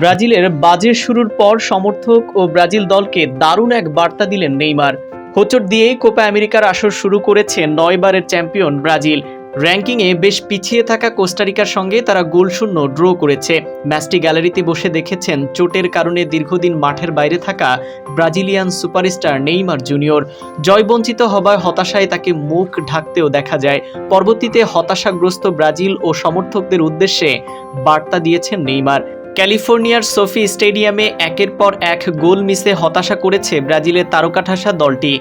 ব্রাজিলের বাজের শুরুর পর সমর্থক ও ব্রাজিল দলকে দারুণ এক বার্তা দিলেন নেইমার। হোচট দিয়েই কোপা আমেরিকার আসর শুরু করেছে নয়বারের চ্যাম্পিয়ন ব্রাজিল। র্যাঙ্কিংয়ে বেশ পিছিয়ে থাকা কোস্টারিকার সঙ্গে তারা গোলশূন্য ড্র করেছে। ম্যাচটি গ্যালারিতে বসে দেখেছেন চোটের কারণে দীর্ঘদিন মাঠের বাইরে থাকা ব্রাজিলিয়ান সুপারস্টার নেইমার জুনিয়র। জয়বঞ্চিত হবার হতাশায় তাকে মুখ ঢাকতেও দেখা যায়। পরবর্তীতে হতাশাগ্রস্ত ব্রাজিল ও সমর্থকদের উদ্দেশ্যে বার্তা দিয়েছেন নেইমার। ক্যালিফোর্নিয়ার সোফি স্টেডিয়ামে একের পর এক গোল মিসে হতাশা করেছে ব্রাজিলের তারকাঠাসা দলটি।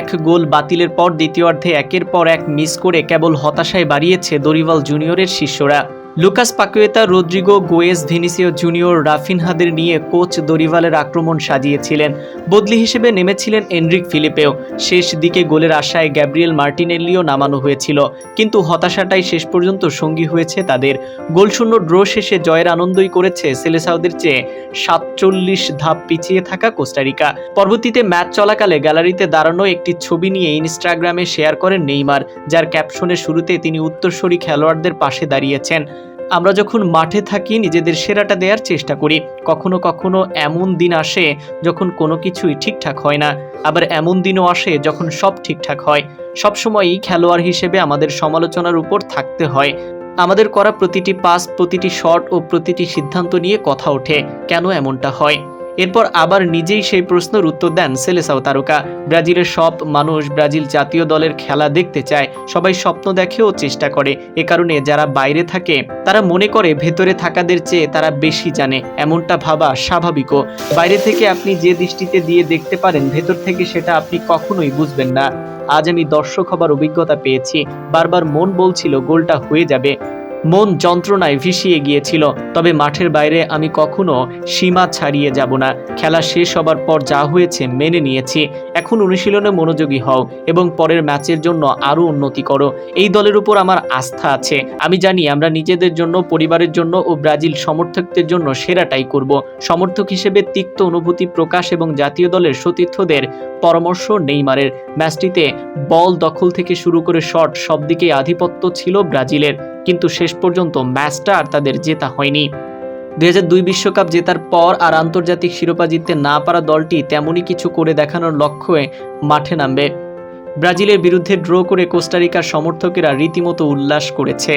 এক গোল বাতিলের পর দ্বিতীয়ার্ধে একের পর এক মিস করে কেবল হতাশায় বাড়িয়েছে দরিভাল জুনিয়রের শিষ্যরা। Lucas Paqueta, Rodrygo Goes Vinicius Junior রাফিনহাদের নিয়ে কোচ দরিভালের আক্রমণ সাজিয়েছিলেন। বদলি হিসেবে নেমেছিলেন এনরিক ফিলিপেও। শেষ দিকে গোলের আশায় গ্যাব্রিয়েল মার্টিনেল্লিও নামানো হয়েছিল, কিন্তু হতাশাটাই শেষ পর্যন্ত সঙ্গী হয়েছে তাদের। গোলশূন্য ড্র শেষে জয়ের আনন্দই করেছে সেলেসাউদের চেয়ে সাতচল্লিশ ধাপ পিছিয়ে থাকা কোস্টারিকা। পরবর্তীতে ম্যাচ চলাকালে গ্যালারিতে দাঁড়ানো একটি ছবি নিয়ে ইনস্টাগ্রামে শেয়ার করেন নেইমার, যার ক্যাপশনের শুরুতে তিনি উত্তরসূরি খেলোয়াড়দের পাশে দাঁড়িয়েছেন। আমরা যখন মাঠে থাকি, নিজেদের সেরাটা দেওয়ার চেষ্টা করি। কখনো কখনো এমন দিন আসে যখন কোনো কিছুই ঠিকঠাক হয় না। আবার এমন দিনও আসে যখন সব ঠিকঠাক হয়। সবসময়ই খেলোয়াড় হিসেবে আমাদের সমালোচনার উপর থাকতে হয়। আমাদের করা প্রতিটি পাস প্রতিটি শট ও প্রতিটি সিদ্ধান্ত নিয়ে কথা ওঠে। কেন এমনটা হয়? এরপর আবার নিজেই সেই প্রশ্নের উত্তর দেন সেলেসাও তারকা। ব্রাজিলের সব মানুষ ব্রাজিল জাতীয় দলের খেলা দেখতে চায়, সবাই স্বপ্ন দেখে ও চেষ্টা করে। এ কারণে যারা বাইরে থাকে, তারা মনে করে ভেতরে থাকাদের চেয়ে তারা বেশি জানে, এমনটা ভাবা স্বাভাবিকও। বাইরে থেকে আপনি যে দৃষ্টিতে দিয়ে দেখতে পারেন, ভেতর থেকে সেটা আপনি কখনোই বুঝবেন না। আজ আমি দর্শক হবার অভিজ্ঞতা পেয়েছি, বারবার মন বলছিল গোলটা হয়ে যাবে। মন যন্ত্রণায় ভিসিয়ে গিয়েছিল, তবে মাঠের বাইরে আমি কখনো সীমা ছাড়িয়ে যাব না। খেলা শেষ হবার পর যা হয়েছে মেনে নিয়েছি। এখন অনুশীলনে মনোযোগী হও এবং পরের ম্যাচের জন্য আরও উন্নতি করো। এই দলের উপর আমার আস্থা আছে। আমি জানি আমরা নিজেদের জন্য, পরিবারের জন্য ও ব্রাজিল সমর্থকদের জন্য সেরাটাই করব। সমর্থক হিসেবে তিক্ত অনুভূতি প্রকাশ এবং জাতীয় দলের সতীর্থদের পরামর্শ নেইমারের। ম্যাচটিতে বল দখল থেকে শুরু করে শট সব দিকেই আধিপত্য ছিল ব্রাজিলের। কিন্তু শেষ পর্যন্ত ম্যাচটা আর তাদের জেতা হয়নি। দুই হাজার দুই বিশ্বকাপ জেতার পর আর আন্তর্জাতিক শিরোপা জিততে না পারা দলটি তেমনই কিছু করে দেখানোর লক্ষ্যে মাঠে নামবে। ব্রাজিলের বিরুদ্ধে ড্র করে কোস্টারিকার সমর্থকেরা রীতিমতো উল্লাস করেছে।